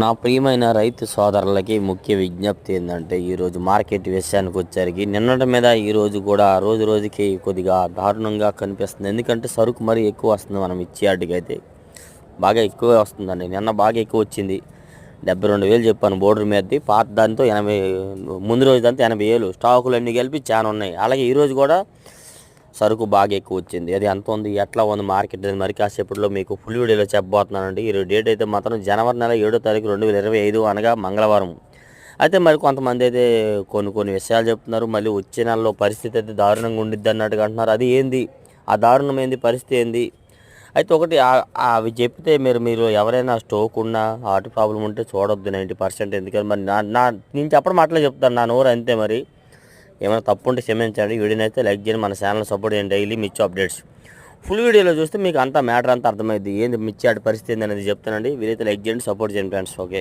నా ప్రియమైన రైతు సోదరులకి ముఖ్య విజ్ఞప్తి ఏంటంటే ఈరోజు మార్కెట్ విషయానికి వచ్చరికి నిన్నటి మీద ఈరోజు కూడా రోజు రోజుకి కొద్దిగా దారుణంగా కనిపిస్తుంది. ఎందుకంటే సరుకు మరీ ఎక్కువ వస్తుంది మనం ఇచ్చే బాగా ఎక్కువ వస్తుందండి. నిన్న బాగా ఎక్కువ వచ్చింది. డెబ్బై రెండు వేలు చెప్పాను బోర్డర్ మీదది. పాత దాంతో ఎనభై ముందు రోజు దాంతో ఎనభై వేలు. స్టాకులు అన్నీ కలిపి చాలా ఉన్నాయి. అలాగే ఈరోజు కూడా సరుకు బాగా ఎక్కువ వచ్చింది. అది ఎంత ఉంది? ఎట్లా ఉంది మార్కెట్ అనేది? మరి కాసేపట్లో మీకు ఫుల్ వీడియోలో చెప్పబోతున్నానండి. ఈ డేట్ అయితే మాత్రం జనవరి నెల ఏడో తారీఖు రెండు వేల ఇరవై ఐదు అనగా మంగళవారం. అయితే మరి కొంతమంది అయితే కొన్ని కొన్ని విషయాలు చెప్తున్నారు. మళ్ళీ వచ్చే నెలలో పరిస్థితి అయితే దారుణంగా ఉండిద్ది అన్నట్టుగా అంటున్నారు. అది ఏంది? ఆ దారుణం ఏంది? పరిస్థితి ఏంది? అయితే ఒకటి అవి చెప్తే మీరు మీరు ఎవరైనా స్టోక్ ఉన్నా హార్ట్ ప్రాబ్లం ఉంటే చూడొద్దు నైంటీ పర్సెంట్. ఎందుకంటే మరి నా నా నేను చెప్పడం అట్లా చెప్తాను. నా నోరు అంతే మరి. ఏమైనా తప్పు ఉంటే క్షమించండి. వీడినైతే లైక్ చేయండి. మన ఛానల్ సపోర్ట్ చేయండి. డైలీ మిర్చి అప్డేట్స్. ఫుల్ వీడియోలో చూస్తే మీకు అంతా మ్యాటర్ అంతా అర్థమైంది ఏంది మిర్చి ఆడి పరిస్థితి ఏంది అనేది చెప్తానండి. వీలైతే లైక్ చేయండి సపోర్ట్ చేయండి ఫ్రెండ్స్. ఓకే.